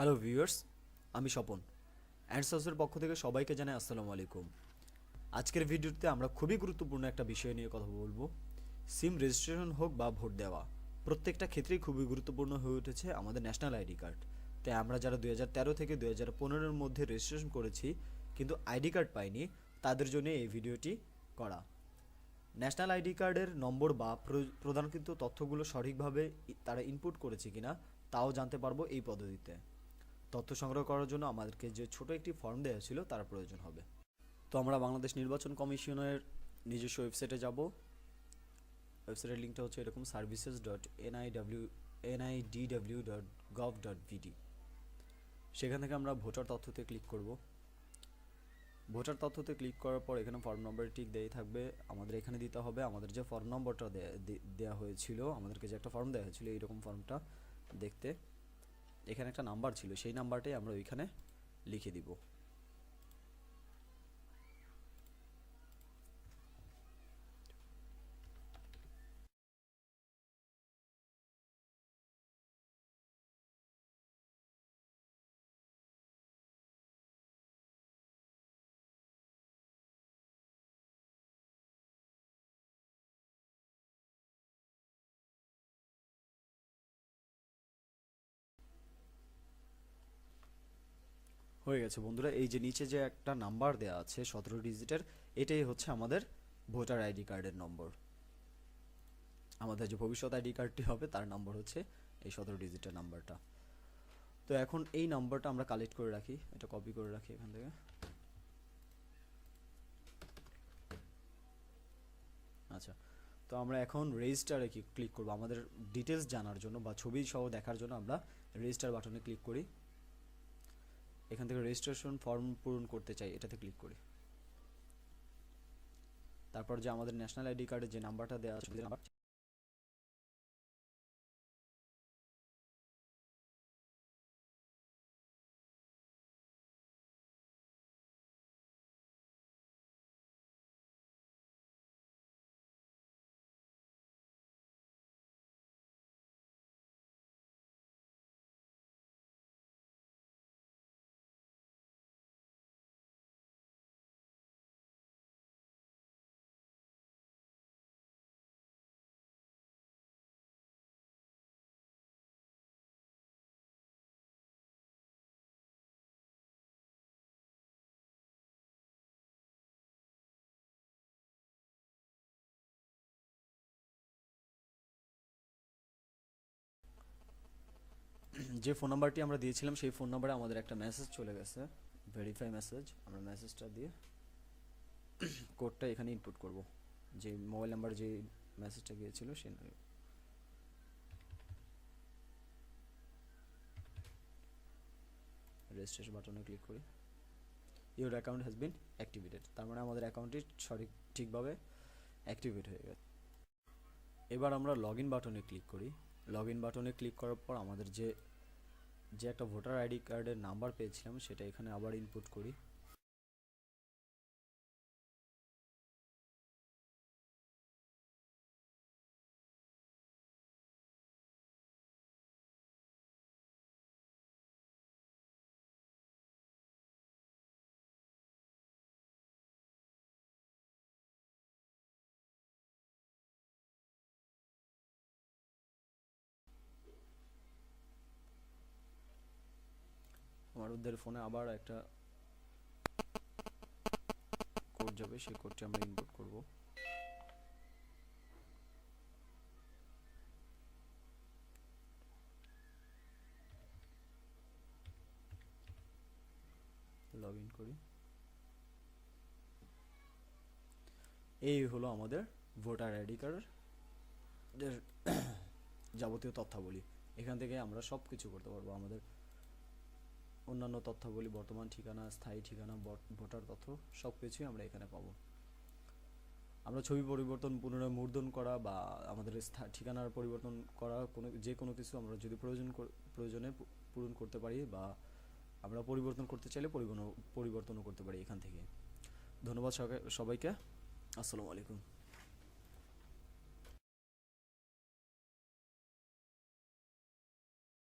Hello viewers আমি স্বপন। অ্যান্ডসার্সের পক্ষ থেকে সবাইকে জানাই আসসালামু আলাইকুম। আজকের ভিডিওতে আমরা খুবই গুরুত্বপূর্ণ একটা বিষয় নিয়ে কথা বলব। সিম রেজিস্ট্রেশন হোক বা ভোট দেওয়া, প্রত্যেকটা ক্ষেত্রেই খুবই গুরুত্বপূর্ণ হয়ে উঠেছে আমাদের ন্যাশনাল আইডি কার্ড তাই আমরা যারা তেরো থেকে দুই হাজার পনেরোর মধ্যে রেজিস্ট্রেশন করেছি, কিন্তু আইডি কার্ড পাইনি, তাদের জন্য এই ভিডিওটি করা। ন্যাশনাল আইডি কার্ডের নম্বর বা প্র- প্রদানকৃত তথ্যগুলো সঠিকভাবে তারা ইনপুট করেছে কিনা, তাও জানতে পারব এই পদ্ধতিতে। তথ্য সংগ্রহ করার জন্য আমাদেরকে যে ছোট একটি ফর্ম দেওয়া ছিল, তার প্রয়োজন হবে। তো আমরা বাংলাদেশ নির্বাচন কমিশনের নিজস্ব ওয়েবসাইটে যাব। ওয়েবসাইটের লিঙ্কটা হচ্ছে এরকম services dot NIW NIDW dot gov dot BD সেখান থেকে আমরা ভোটার তথ্যতে ক্লিক করব। ভোটার তথ্যতে ক্লিক করার পর এখানে ফর্ম নম্বর ঠিক দেই থাকবে। আমাদের এখানে দিতে হবে। আমাদের যে ফর্ম নম্বরটা দে- দে- দেয়া হয়েছিল, আমাদেরকে যে একটা ফর্ম দেওয়া হয়েছিল, এইরকম ফর্মটা দেখতে। এখানে একটা নাম্বার ছিল সেই নাম্বারটাই আমরা ওইখানে লিখে দিব। হয়ে গেছে বন্ধুরা। এই যে নিচে যে একটা নাম্বার দেওয়া আছে সতেরো ডিজিটের, এটাই হচ্ছে আমাদের ভোটার আইডি কার্ডের নম্বর। আমাদের যে ভবিষ্যৎ আইডি কার্ডটি হবে, তার নম্বর হচ্ছে এই সতেরো ডিজিটের নাম্বারটা। তো এখন এই নাম্বারটা আমরা কালেক্ট করে রাখি। এটা কপি করে রাখি এখান থেকে। আচ্ছা তো আমরা এখন রেজিস্টারে কি ক্লিক করব। আমাদের ডিটেলস জানার জন্য বা ছবি সহ দেখার জন্য আমরা রেজিস্টার বাটনে ক্লিক করি। এখান থেকে রেজিস্ট্রেশন ফর্ম পূরণ করতে চাই, এটাতে ক্লিক করি। তারপর যে আমাদের ন্যাশনাল আইডি কার্ডের যে নাম্বারটা দেওয়া আছে যে ফোন নাম্বারটি আমরা দিয়েছিলাম, সেই ফোন নাম্বারে আমাদের একটা মেসেজ চলে গেছে। ভেরিফাই মেসেজ আমরা মেসেজটা দিয়ে কোডটা এখানে ইনপুট করব। যে মোবাইল নাম্বার যে মেসেজটা গিয়েছিল সে রেজিস্ট্রেশন বাটনে ক্লিক করি। Your account has been activated তার মানে আমাদের অ্যাকাউন্টটি সঠিক, ঠিকভাবে অ্যাক্টিভেট হয়ে গেছে। এবার আমরা লগ ইন বাটনে ক্লিক করি। লগ ইন বাটনে ক্লিক করার পর আমাদের যে যে একটা ভোটার আইডি কার্ডের নাম্বার পেয়েছিলাম সেটা এখানে আবার ইনপুট করি। আমাদের ফোনে আবার একটা কোড যাবে, সেই কোডটি আমরা ইনপুট করব। লগ ইন করি। এই হলো আমাদের ভোটার আইডি কার্ডের যাবতীয় তথ্যাবলী। এখান থেকে আমরা সব কিছু করতে পারব। আমাদের অন্যান্য তথ্যাবলী বর্তমান ঠিকানা, স্থায়ী ঠিকানা ভোটার তথ্য, সব কিছুই আমরা এখানে পাবো। আমরা ছবি পরিবর্তন পুনরায় মুদ্রণ করা বা আমাদের ঠিকানার পরিবর্তন করা, কোনো, যে কোনো কিছু আমরা যদি প্রয়োজন প্রয়োজনে পূরণ করতে পারি বা আমরা পরিবর্তন করতে চাইলে পরিবর্তন, পরিবর্তনও করতে পারি এখান থেকে। ধন্যবাদ সবাই- সবাইকে। আসসালামু আলাইকুম।